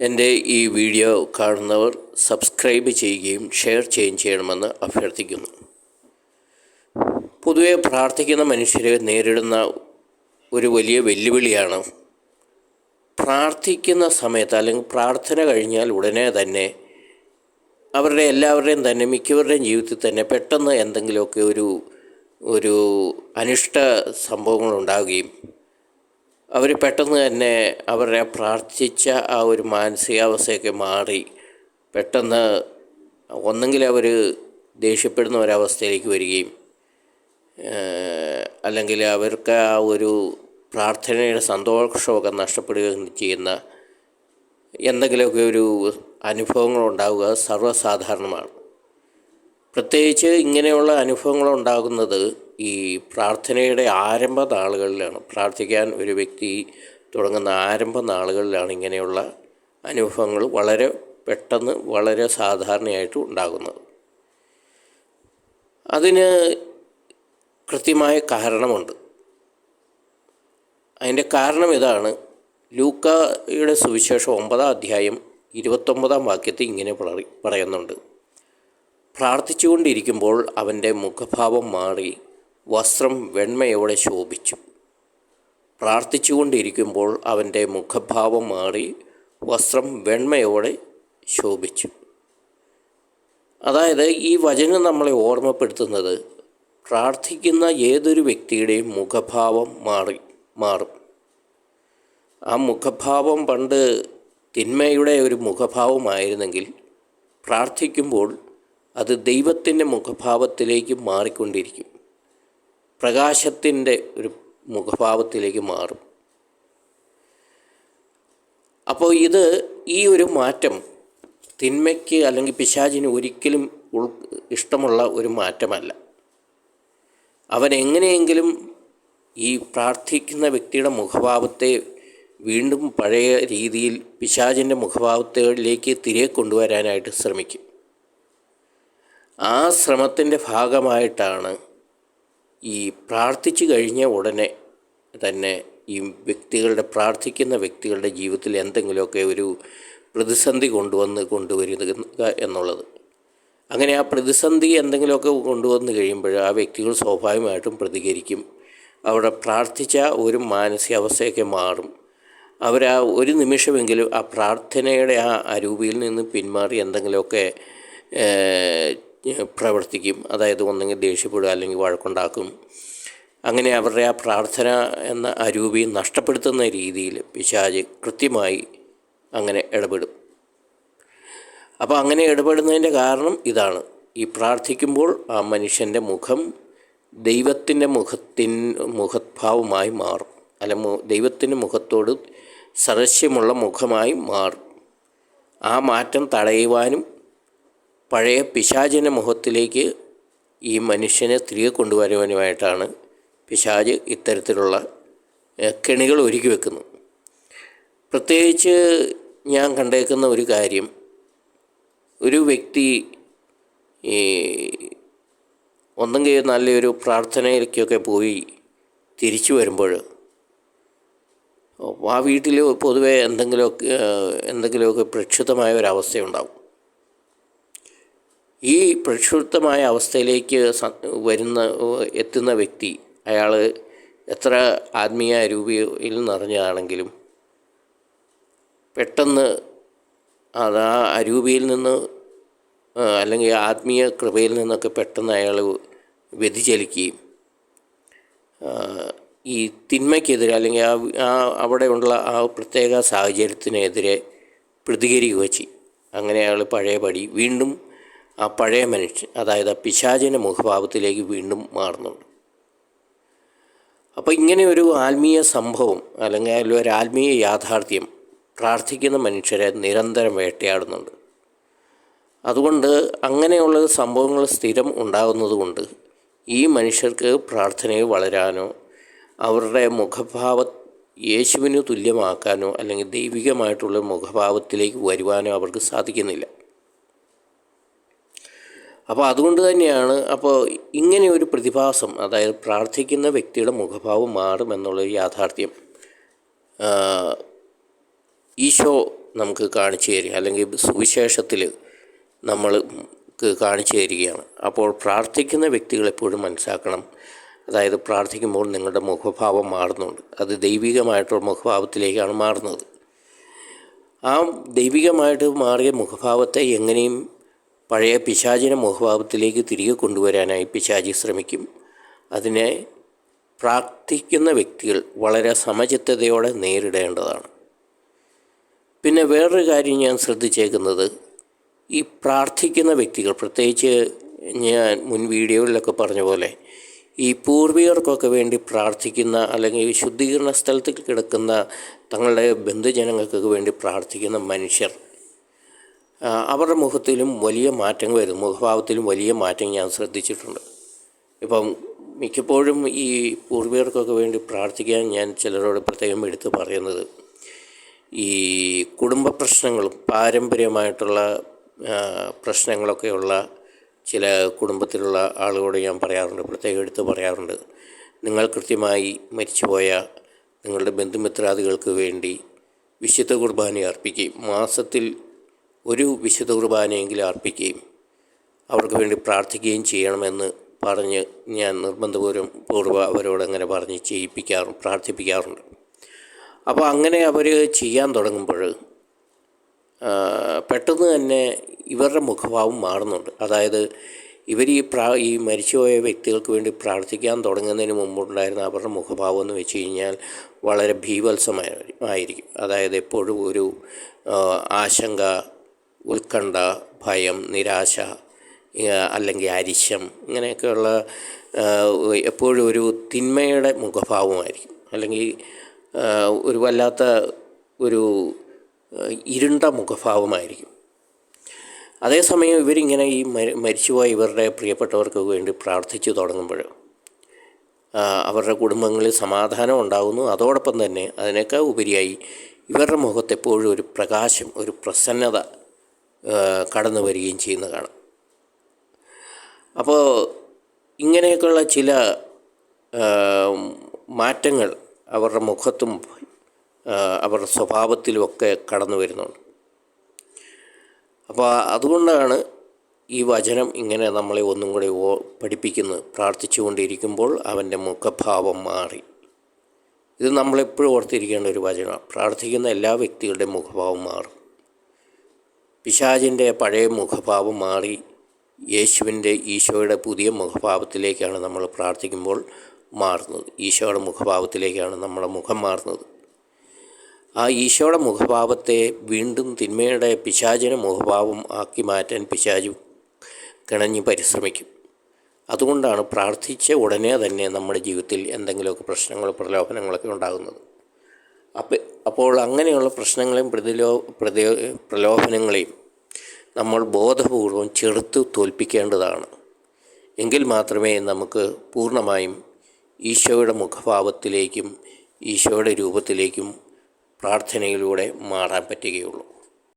എന്റെ ഈ വീഡിയോ കാണുന്നവർ സബ്സ്ക്രൈബ് ചെയ്യുകയും ഷെയർ ചെയ്യുകയും ചെയ്യണമെന്ന് അഭ്യർത്ഥിക്കുന്നു. പൊതുവെ പ്രാർത്ഥിക്കുന്ന മനുഷ്യരെ നേരിടുന്ന ഒരു വലിയ വെല്ലുവിളിയാണ് പ്രാർത്ഥിക്കുന്ന സമയത്ത് അല്ലെങ്കിൽ പ്രാർത്ഥന കഴിഞ്ഞാൽ ഉടനെ തന്നെ അവരുടെ എല്ലാവരുടെയും തന്നെ മിക്കവരുടെയും ജീവിതത്തിൽ തന്നെ പെട്ടെന്ന് എന്തെങ്കിലുമൊക്കെ ഒരു ഒരു അനിഷ്ട സംഭവങ്ങൾ ഉണ്ടാവുകയും അവർ പെട്ടെന്ന് തന്നെ അവരുടെ പ്രാർത്ഥിച്ച ആ ഒരു മാനസികാവസ്ഥയൊക്കെ മാറി. പെട്ടെന്ന് ഒന്നെങ്കിൽ അവർ ദേഷ്യപ്പെടുന്ന ഒരവസ്ഥയിലേക്ക് വരികയും അല്ലെങ്കിൽ അവർക്ക് ആ ഒരു പ്രാർത്ഥനയുടെ സന്തോഷമൊക്കെ നഷ്ടപ്പെടുകയും ചെയ്യുന്ന എന്തെങ്കിലുമൊക്കെ ഒരു അനുഭവങ്ങളുണ്ടാവുക സർവസാധാരണമാണ്. പ്രത്യേകിച്ച് ഇങ്ങനെയുള്ള അനുഭവങ്ങൾ ഉണ്ടാകുന്നത് ഈ പ്രാർത്ഥനയുടെ ആരംഭ നാളുകളിലാണ്. പ്രാർത്ഥിക്കാൻ ഒരു വ്യക്തി തുടങ്ങുന്ന ആരംഭ നാളുകളിലാണ് ഇങ്ങനെയുള്ള അനുഭവങ്ങൾ വളരെ പെട്ടെന്ന് വളരെ സാധാരണയായിട്ട് ഉണ്ടാകുന്നത്. അതിന് കൃത്യമായ കാരണമുണ്ട്. അതിന്റെ കാരണം ഇതാണ്. ലൂക്കയുടെ സുവിശേഷം ഒമ്പതാം അധ്യായം ഇരുപത്തൊമ്പതാം വാക്യത്തിൽ ഇങ്ങനെ പറയുന്നുണ്ട്. പ്രാർത്ഥിച്ചുകൊണ്ടിരിക്കുമ്പോൾ അവന്റെ മുഖഭാവം മാറി വസ്ത്രം വെണ്മയോടെ ശോഭിച്ചു. പ്രാർത്ഥിച്ചുകൊണ്ടിരിക്കുമ്പോൾ അവന്റെ മുഖഭാവം മാറി വസ്ത്രം വെണ്മയോടെ ശോഭിച്ചു. അതായത് ഈ വചനം നമ്മളെ ഓർമ്മപ്പെടുത്തുന്നത് പ്രാർത്ഥിക്കുന്ന ഏതൊരു വ്യക്തിയുടെയും മുഖഭാവം മാറി മാറും. ആ മുഖഭാവം പണ്ട് തിന്മയുടെ ഒരു മുഖഭാവമായിരുന്നെങ്കിൽ പ്രാർത്ഥിക്കുമ്പോൾ അത് ദൈവത്തിന്റെ മുഖഭാവത്തിലേക്ക് മാറിക്കൊണ്ടിരിക്കും. പ്രകാശത്തിന്റെ ഒരു മുഖഭാവത്തിലേക്ക് മാറും. അപ്പോൾ ഇത് ഈ ഒരു മാറ്റം തിന്മയ്ക്ക് അല്ലെങ്കിൽ പിശാചിന് ഒരിക്കലും ഉൾ ഇഷ്ടമുള്ള ഒരു മാറ്റമല്ല. അവൻ എങ്ങനെയെങ്കിലും ഈ പ്രാർത്ഥിക്കുന്ന വ്യക്തിയുടെ മുഖഭാവത്തെ വീണ്ടും പഴയ രീതിയിൽ പിശാചിന്റെ മുഖഭാവത്തിലേക്ക് തിരികെ കൊണ്ടുവരാനായിട്ട് ശ്രമിക്കും. ആ ശ്രമത്തിന്റെ ഭാഗമായിട്ടാണ് ഈ പ്രാർത്ഥിച്ചു കഴിഞ്ഞ ഉടനെ തന്നെ ഈ വ്യക്തികളുടെ പ്രാർത്ഥിക്കുന്ന വ്യക്തികളുടെ ജീവിതത്തിൽ എന്തെങ്കിലുമൊക്കെ ഒരു പ്രതിസന്ധി കൊണ്ടുവന്ന് കൊണ്ടുവരിക എന്നുള്ളത്. അങ്ങനെ ആ പ്രതിസന്ധി എന്തെങ്കിലുമൊക്കെ കൊണ്ടുവന്ന് കഴിയുമ്പോൾ ആ വ്യക്തികൾ സ്വാഭാവികമായിട്ടും പ്രതികരിക്കും. അവിടെ പ്രാർത്ഥിച്ച ഒരു മാനസികാവസ്ഥയൊക്കെ മാറും. അവർ ആ ഒരു നിമിഷമെങ്കിലും ആ പ്രാർത്ഥനയുടെ ആ അരൂപിയിൽ നിന്ന് പിന്മാറി എന്തെങ്കിലുമൊക്കെ പ്രവർത്തിക്കും. അതായത് ഒന്നെങ്കിൽ ദേഷ്യപ്പെടുക അല്ലെങ്കിൽ വഴക്കുണ്ടാക്കും. അങ്ങനെ അവരുടെ ആ പ്രാർത്ഥന എന്ന അരൂപി നഷ്ടപ്പെടുത്തുന്ന രീതിയിൽ പിശാജ് കൃത്യമായി അങ്ങനെ ഇടപെടും. അപ്പോൾ അങ്ങനെ ഇടപെടുന്നതിന്റെ കാരണം ഇതാണ്. ഈ പ്രാർത്ഥിക്കുമ്പോൾ ആ മനുഷ്യന്റെ മുഖം ദൈവത്തിന്റെ മുഖത്തിൻ മുഖഭാവമായി മാറും. അല്ല ദൈവത്തിന്റെ മുഖത്തോട് സദസ്യമുള്ള മുഖമായി മാറും. ആ മാറ്റം തടയുവാനും പഴയ പിശാചിന്റെ മുഖത്തിലേക്ക് ഈ മനുഷ്യനെ തിരികെ കൊണ്ടുവരുവാനുമായിട്ടാണ് പിശാജ് ഇത്തരത്തിലുള്ള കെണികൾ ഒരുക്കി വെക്കുന്നു പ്രത്യേകിച്ച് ഞാൻ കണ്ടേക്കുന്ന ഒരു കാര്യം ഒരു വ്യക്തി ഈ ഒന്നെങ്കിൽ നല്ലൊരു പ്രാർത്ഥനയിലേക്കൊക്കെ പോയി തിരിച്ചു വരുമ്പോൾ ആ വീട്ടിൽ പൊതുവെ എന്തെങ്കിലുമൊക്കെ എന്തെങ്കിലുമൊക്കെ പ്രക്ഷുബ്ധമായ ഒരവസ്ഥയുണ്ടാവും ഈ പ്രക്ഷുബ്ധമായ അവസ്ഥയിലേക്ക് വരുന്ന എത്തുന്ന വ്യക്തി അയാൾ എത്ര ആത്മീയ രൂപയിൽ നിറഞ്ഞതാണെങ്കിലും പെട്ടെന്ന് അത് ആ അരൂപിയിൽ നിന്ന് അല്ലെങ്കിൽ ആത്മീയ കൃപയിൽ നിന്നൊക്കെ പെട്ടെന്ന് അയാൾ വ്യതിചലിക്കുകയും ഈ തിന്മയ്ക്കെതിരെ അല്ലെങ്കിൽ ആ ആ അവിടെയുള്ള ആ പ്രത്യേക സാഹചര്യത്തിനെതിരെ പ്രതികരിക്കുക ചെയ്യും. അങ്ങനെ അയാൾ പഴയപടി വീണ്ടും ആ പഴയ മനുഷ്യൻ അതായത് ആ പിശാചിന്റെ മുഖഭാവത്തിലേക്ക് വീണ്ടും മാറുന്നുണ്ട്. അപ്പോൾ ഇങ്ങനെ ഒരു ആത്മീയ സംഭവം അല്ലെങ്കിൽ ഒരു ആത്മീയ യാഥാർത്ഥ്യം പ്രാർത്ഥിക്കുന്ന മനുഷ്യരെ നിരന്തരം വേട്ടയാടുന്നുണ്ട്. അതുകൊണ്ട് അങ്ങനെയുള്ള സംഭവങ്ങൾ സ്ഥിരം ഉണ്ടാകുന്നതുകൊണ്ട് ഈ മനുഷ്യർക്ക് പ്രാർത്ഥനയിൽ വളരാനോ അവരുടെ മുഖഭാവ യേശുവിന് തുല്യമാക്കാനോ അല്ലെങ്കിൽ ദൈവികമായിട്ടുള്ള മുഖഭാവത്തിലേക്ക് വരുവാനോ അവർക്ക് സാധിക്കുന്നില്ല. അപ്പോൾ അതുകൊണ്ട് തന്നെയാണ് അപ്പോൾ ഇങ്ങനെ ഒരു പ്രതിഭാസം അതായത് പ്രാർത്ഥിക്കുന്ന വ്യക്തിയുടെ മുഖഭാവം മാറും യാഥാർത്ഥ്യം ഈശോ നമുക്ക് കാണിച്ചു തരിക അല്ലെങ്കിൽ സുവിശേഷത്തിൽ നമ്മൾക്ക് കാണിച്ചു തരികയാണ്. അപ്പോൾ പ്രാർത്ഥിക്കുന്ന വ്യക്തികളെപ്പോഴും മനസ്സിലാക്കണം അതായത് പ്രാർത്ഥിക്കുമ്പോൾ നിങ്ങളുടെ മുഖഭാവം മാറുന്നുണ്ട്. അത് ദൈവികമായിട്ടുള്ള മുഖഭാവത്തിലേക്കാണ് മാറുന്നത്. ആ ദൈവികമായിട്ട് മാറിയ മുഖഭാവത്തെ എങ്ങനെയും പഴയ പിശാചിന മുഖഭാവത്തിലേക്ക് തിരികെ കൊണ്ടുവരാനായി പിശാചി ശ്രമിക്കും. അതിനെ പ്രാർത്ഥിക്കുന്ന വ്യക്തികൾ വളരെ സമചിത്തതയോടെ നേരിടേണ്ടതാണ്. പിന്നെ വേറൊരു കാര്യം ഞാൻ ശ്രദ്ധിച്ചേക്കുന്നത് ഈ പ്രാർത്ഥിക്കുന്ന വ്യക്തികൾ പ്രത്യേകിച്ച് ഞാൻ മുൻ വീഡിയോയിലൊക്കെ പറഞ്ഞ പോലെ ഈ പൂർവികർക്കൊക്കെ വേണ്ടി പ്രാർത്ഥിക്കുന്ന അല്ലെങ്കിൽ ശുദ്ധീകരണ സ്ഥലത്തിൽ കിടക്കുന്ന തങ്ങളുടെ ബന്ധുജനങ്ങൾക്കൊക്കെ വേണ്ടി പ്രാർത്ഥിക്കുന്ന മനുഷ്യർ അവരുടെ മുഖത്തിലും വലിയ മാറ്റങ്ങൾ വരും മുഖഭാവത്തിലും വലിയ മാറ്റം ഞാൻ ശ്രദ്ധിച്ചിട്ടുണ്ട്. ഇപ്പം മിക്കപ്പോഴും ഈ പൂർവികർക്കൊക്കെ വേണ്ടി പ്രാർത്ഥിക്കാൻ ഞാൻ ചിലരോട് പ്രത്യേകം എടുത്ത് പറയുന്നത് ഈ കുടുംബ പ്രശ്നങ്ങളും പാരമ്പര്യമായിട്ടുള്ള പ്രശ്നങ്ങളൊക്കെയുള്ള ചില കുടുംബത്തിലുള്ള ആളുകളോട് ഞാൻ പറയാറുണ്ട് പ്രത്യേകം എടുത്ത് പറയാറുണ്ട്. നിങ്ങൾ കൃത്യമായി മരിച്ചുപോയ നിങ്ങളുടെ ബന്ധുമിത്രാദികൾക്ക് വേണ്ടി വിശുദ്ധ കുർബാന അർപ്പിക്കുകയും മാസത്തിൽ ഒരു വിശുദ്ധ കുർബാനയെങ്കിലും അർപ്പിക്കുകയും അവർക്ക് വേണ്ടി പ്രാർത്ഥിക്കുകയും ചെയ്യണമെന്ന് പറഞ്ഞ് ഞാൻ നിർബന്ധപൂർവം പൂർവ അവരോട് അങ്ങനെ പറഞ്ഞ് ചെയ്യിപ്പിക്കാറു പ്രാർത്ഥിപ്പിക്കാറുണ്ട്. അപ്പോൾ അങ്ങനെ അവർ ചെയ്യാൻ തുടങ്ങുമ്പോൾ പെട്ടെന്ന് തന്നെ ഇവരുടെ മുഖഭാവം മാറുന്നുണ്ട്. അതായത് ഇവർ ഈ പ്രാ ഈ മരിച്ചുപോയ വ്യക്തികൾക്ക് വേണ്ടി പ്രാർത്ഥിക്കാൻ തുടങ്ങുന്നതിന് മുമ്പുണ്ടായിരുന്ന അവരുടെ മുഖഭാവം എന്ന് വെച്ച് കഴിഞ്ഞാൽ വളരെ ഭീവത്സമായ ആയിരിക്കും. അതായത് എപ്പോഴും ഒരു ആശങ്ക ഉത്കണ്ഠ ഭയം നിരാശ അല്ലെങ്കിൽ അരിശം ഇങ്ങനെയൊക്കെയുള്ള എപ്പോഴും ഒരു തിന്മയുടെ മുഖഭാവമായിരിക്കും. അല്ലെങ്കിൽ ഒരു വല്ലാത്ത ഒരു ഇരുണ്ട മുഖഭാവമായിരിക്കും. അതേസമയം ഇവരിങ്ങനെ ഈ മരി മരിച്ചുപോയ ഇവരുടെ പ്രിയപ്പെട്ടവർക്ക് വേണ്ടി പ്രാർത്ഥിച്ചു തുടങ്ങുമ്പോൾ അവരുടെ കുടുംബങ്ങളിൽ സമാധാനം ഉണ്ടാകുന്നു അതോടൊപ്പം തന്നെ അതിനേക്കാൾ ഉപരിയായി ഇവരുടെ മുഖത്തെപ്പോഴും ഒരു പ്രകാശം ഒരു പ്രസന്നത കടന്നു വരികയും ചെയ്യുന്ന കാണാം. അപ്പോൾ ഇങ്ങനെയൊക്കെയുള്ള ചില മാറ്റങ്ങൾ അവരുടെ മുഖത്തും അവരുടെ സ്വഭാവത്തിലുമൊക്കെ കടന്നു വരുന്നുണ്ട്. അപ്പോൾ അതുകൊണ്ടാണ് ഈ വചനം ഇങ്ങനെ നമ്മളെ ഒന്നും കൂടി ഓ പഠിപ്പിക്കുന്നത് പ്രാർത്ഥിച്ചുകൊണ്ടിരിക്കുമ്പോൾ അവന്റെ മുഖഭാവം മാറി. ഇത് നമ്മളെപ്പോഴും ഓർത്തിരിക്കേണ്ട ഒരു വചനമാണ്. പ്രാർത്ഥിക്കുന്ന എല്ലാ വ്യക്തികളുടെയും മുഖഭാവം മാറും. പിശാചിന്റെ പഴയ മുഖഭാവം മാറി യേശുവിന്റെ ഈശോയുടെ പുതിയ മുഖഭാവത്തിലേക്കാണ് നമ്മൾ പ്രാർത്ഥിക്കുമ്പോൾ മാറുന്നത്. ഈശോയുടെ മുഖഭാവത്തിലേക്കാണ് നമ്മുടെ മുഖം മാറുന്നത്. ആ ഈശോയുടെ മുഖഭാവത്തെ വീണ്ടും തിന്മയുടെ പിശാചിന് മുഖഭാവം ആക്കി മാറ്റാൻ പിശാചു കിണഞ്ഞ് പരിശ്രമിക്കും. അതുകൊണ്ടാണ് പ്രാർത്ഥിച്ച ഉടനെ തന്നെ നമ്മുടെ ജീവിതത്തിൽ എന്തെങ്കിലുമൊക്കെ പ്രശ്നങ്ങളോ പ്രലോഭനങ്ങളൊക്കെ ഉണ്ടാകുന്നത്. അപ്പം അപ്പോൾ അങ്ങനെയുള്ള പ്രശ്നങ്ങളെയും പ്രതിലോ പ്രതി പ്രലോഭനങ്ങളെയും നമ്മൾ ബോധപൂർവം ചെറുത്ത് തോൽപ്പിക്കേണ്ടതാണ്. എങ്കിൽ മാത്രമേ നമുക്ക് പൂർണമായും ഈശോയുടെ മുഖഭാവത്തിലേക്കും ഈശോയുടെ രൂപത്തിലേക്കും പ്രാർത്ഥനയിലൂടെ മാറാൻ പറ്റുകയുള്ളൂ.